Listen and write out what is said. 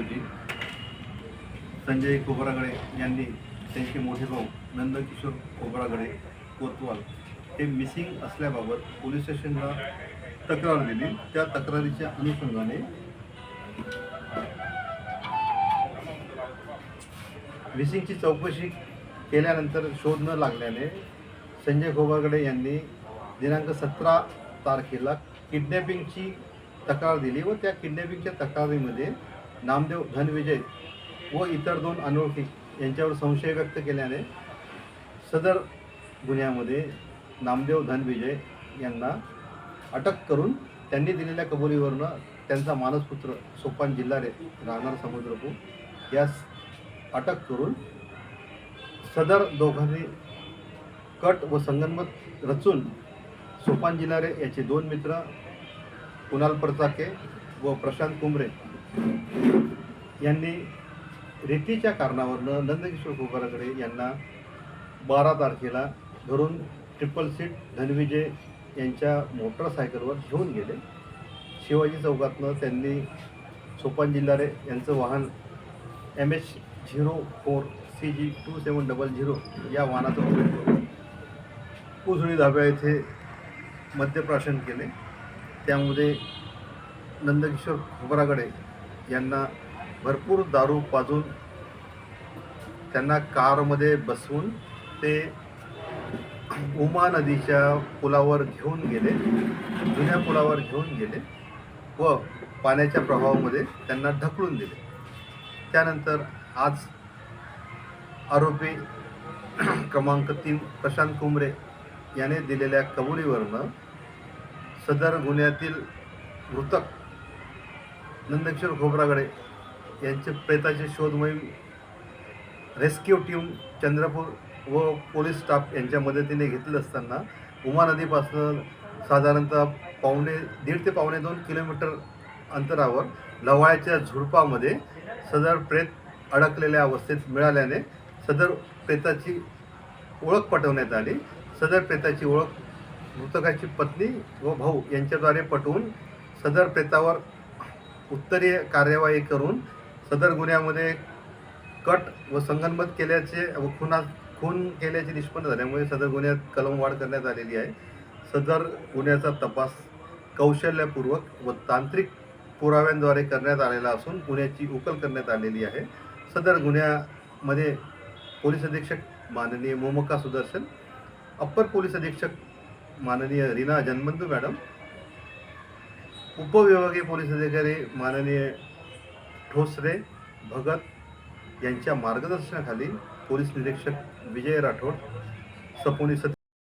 रोजी संजय कोबरागडे यांनी त्यांचे मोठे भाऊ नंदकिशोर कोबरागडे कोतवाल हे मिसिंग असल्याबाबत पोलीस स्टेशनला तक्रार दिली. त्या तक्रारीच्या अनुषंगाने मिसिंगची चौकशी केल्यानंतर शोध न लागल्याने संजय खोबागडे यांनी दिनांक सतरा तारखेला किडनॅपिंगची तक्रार दिली व त्या किडनॅपिंगच्या तक्रारीमध्ये नामदेव धनविजय व इतर दोन अनोळखी यांच्यावर संशय व्यक्त केल्याने सदर गुन्ह्यामध्ये नामदेव धनविजय यांना अटक करून त्यांनी दिलेल्या कबुलीवरनं त्यांचा मानसपुत्र सोपान जिल्हारे राहणार समुद्रपूर यास अटक करून सदर दोघांनी कट व संगनमत रचून सोपान जिल्हारे याचे दोन मित्र कुणाल परचाके व प्रशांत कुंबरे यांनी रेतीच्या कारणावरनं नंदकिशोर कोकराकडे यांना बारा तारखेला घरून ट्रिपल सीट धनविजय यांच्या मोटरसायकलवर घेऊन गेले. शिवाजी चौकातनं त्यांनी सोपान जिल्हारे यांचं वाहन M H zero four C G two seven double zero या वाहनाचा उपयोग करून उजळी धाब्या येथे मद्यप्राशन केले. त्यामध्ये नंदकिशोर खोबराकडे यांना भरपूर दारू पाजून त्यांना कारमध्ये बसवून ते उमा नदीच्या पुलावर घेऊन गेले जुन्या पुलावर घेऊन गेले व पाण्याच्या प्रभावामध्ये त्यांना ढकलून दिले. त्यानंतर आज आरोपी क्रमांक तीन प्रशांत कुंबरे याने दिलेल्या कबुलीवरनं सदर गुन्ह्यातील मृतक नंदकिशोर खोबरागडे यांचे प्रेताचे शोध मोहीम रेस्क्यू टीम चंद्रपूर व पोलीस स्टाफ यांच्या मदतीने घेतलं असताना उमा नदीपासून साधारणतः पावणे दीड ते पावणे दोन किलोमीटर अंतरावर लवाळ्याच्या झुडपामध्ये सदर प्रेत अडकलेल्या अवस्थेत मिळाल्याने सदर प्रेताची ओळख पटवण्यात आली. सदर प्रेताची ओळख मृतकाची पत्नी व भाऊ यांच्याद्वारे पटवून सदर प्रेतावर उत्तरीय कार्यवाही करून सदर गुन्ह्यामध्ये कट व संगनमत केल्याचे व खुना खून केल्याचे निष्पन्न झाल्यामुळे सदर गुन्ह्यात कलमवाढ करण्यात आलेली आहे. सदर गुन्ह्याचा तपास कौशल्यपूर्वक व तांत्रिक पुराव्यांद्वारे करण्यात आलेला असून गुन्ह्याची उकल करण्यात आलेली आहे. सदर गुन्ह्यामध्ये पोलीस अधीक्षक माननीय मोमका सुदर्शन अप्पर पोलीस अधीक्षक माननीय रीना जनबंधू मॅडम उपविभागीय पोलीस अधिकारी माननीय ठोसरे भगत यांच्या मार्गदर्शनाखाली पोलीस निरीक्षक विजय राठोड सपोलीस